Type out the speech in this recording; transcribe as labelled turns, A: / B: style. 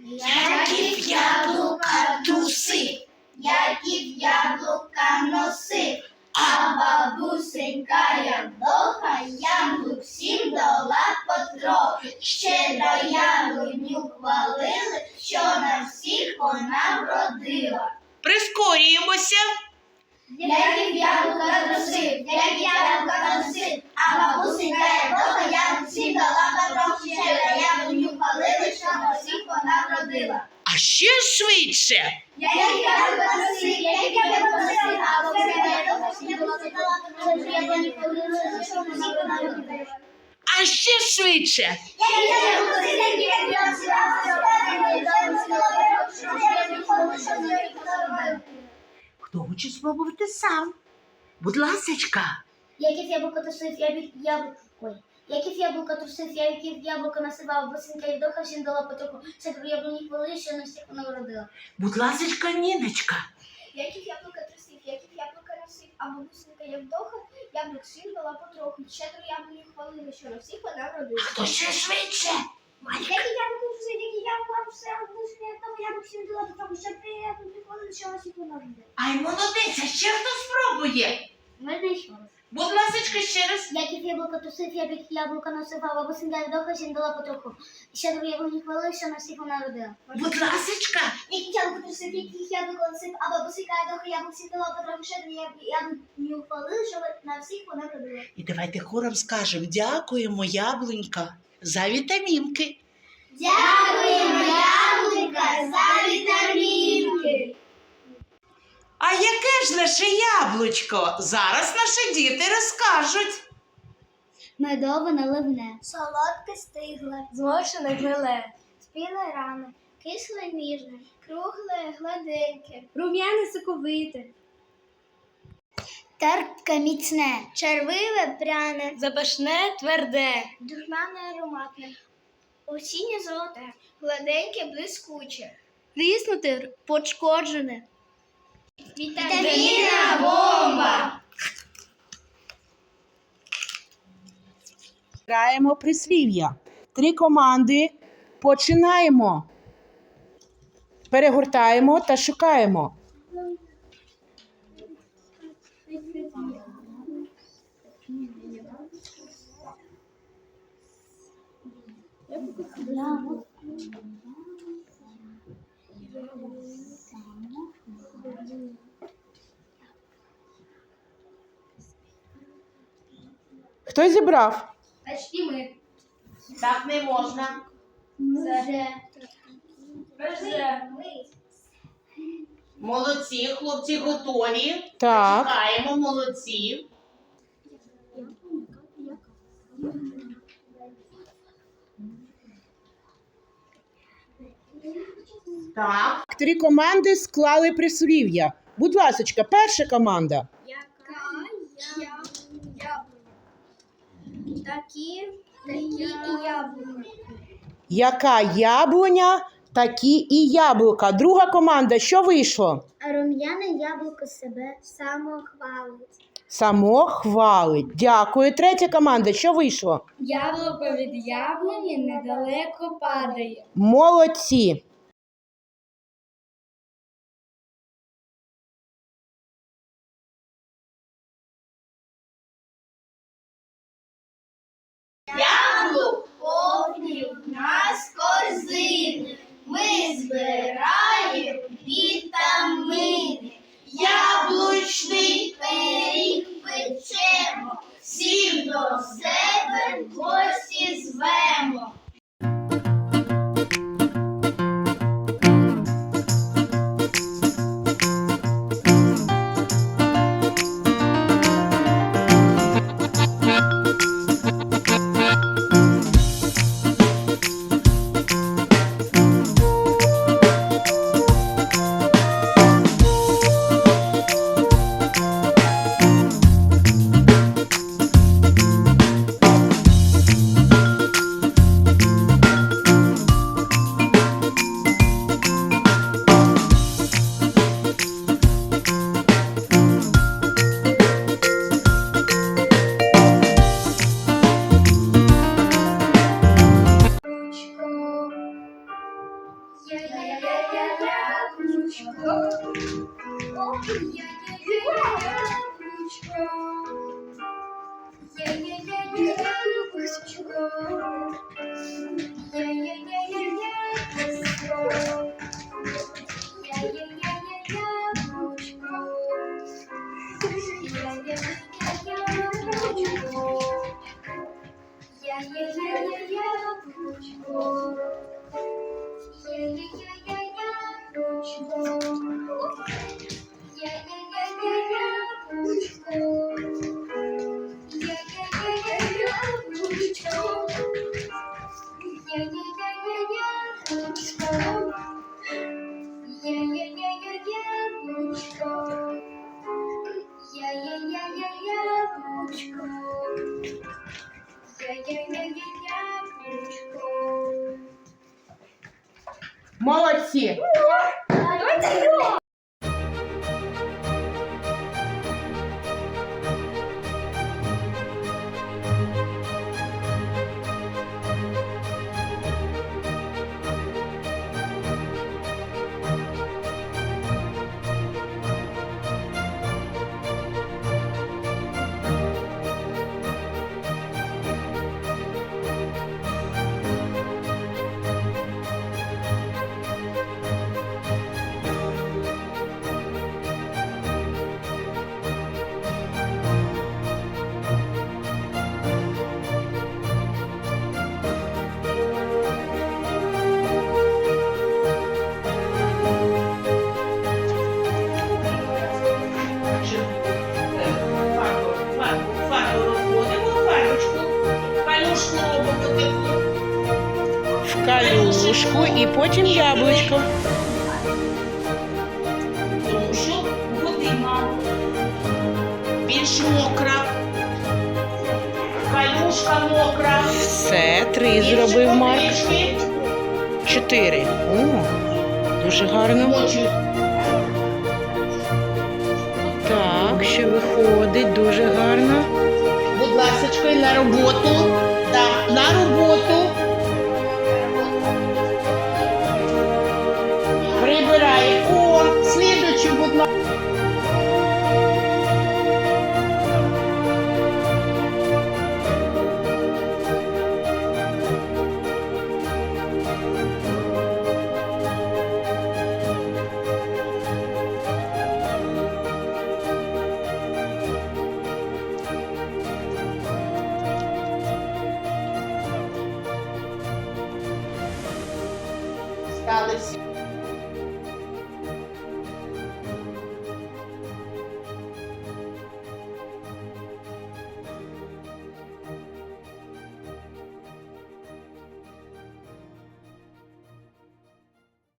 A: Яків яблука трусив,
B: Яків яблука носив, а бабусенька Ядоха яблук всім дала потрохи. Щедро яблуню хвалили, що на всіх вона вродила.
A: Прискорюємося.
B: Яків яблука носив, яків яблука носив, а бабусенька Ядоха яблук всім дала потрохи. Щедро яблуню хвалили, що на всіх вона вродила.
A: А ще швидше.
B: Який яблука носив, який яблука носив, а бабусенька Ядоха всім дала потрохи. Щедро яблуню хвалили, що на всіх вона вродила.
A: А ще швидше. Хто хоче спробувати сам? Будь ласочка.
B: Яків яблуко трусив, яків яблуко. Ой. Яків яблуко трусив, яків яблуко насивав, босинка і вдоха всім дала потроху. Це яблуні хвили, що на всіх вона вродила.
A: Будь ласочка, Ніночка.
B: Яків яблука трусив, яків яблука носив, а бабусинка Євдоха яблук всім дала потроху. Щедро яблуні хвалили, що на всіх вона вродила.
A: Хто ще швидше?
B: Який яблуко трусив, який яблука все, а бабусинка Євдоха яблук всім дала потроху. Щедро яблуні хвалили, що на всіх вона вродила.
A: Ай, молодець, а ще хто спробує?
B: Ще раз?
A: Будь ласочка, ще раз.
B: Яків яблуко трусив, яких яблука носив, а бабусинка Євдоха всім дала потроху. Щедро яблуні хвалили, що на всіх вона вродила.
A: Будь ласочка.
B: Яких яблук трусив, яких яблук носив, а бабусинка Євдоха яблук всім дала потроху. Щедро яблуні хвалили, що на всіх вона вродила.
A: І давайте хором скажемо дякуємо, яблунька, за вітамінки.
B: Дякуємо, яблука, за вітамінки.
A: А яке ж наше яблучко? Зараз наші діти розкажуть.
B: Медове наливне, солодке стигле, зморшене гниле, спіле ране, кисле ніжне, кругле гладеньке, рум'яне соковите. Терпке міцне, червиве пряне, запашне тверде, духмяне ароматне, осіннє золоте, гладеньке блискуче, ріснуте пошкоджене. Вітамінна бомба!
C: Граємо прислів'я. Три команди. Починаємо. Перегортаємо та шукаємо. Хто зібрав?
B: Почти ми.
A: Так не можна.
B: Вже.
A: Молодці, хлопці готові.
C: Так.
A: Чекаємо, молодці. Так.
C: Три команди склали прислів'я. Будь ласка, перша команда.
B: Яка яблуня? Такі, такі і яблука.
C: Яка яблуня, такі і яблука. Друга команда, що вийшло?
B: А рум'яне яблуко себе самохвалить.
C: Само хвалить. Дякую. Третя команда, що вийшло?
B: Яблуко від яблуні недалеко падає.
C: Молодці.
A: Всіх
B: до jak jedzenie wielu ludź.
C: Молодці! Калюшку і потім яблучко.
A: Тому що води. Більш мокра. Калюшка мокра.
C: Все, три зробив Марк. Чотири. О, дуже гарно. Так, що виходить, дуже гарно.
A: Будь ласочка, на роботу. Да, на роботу. guys.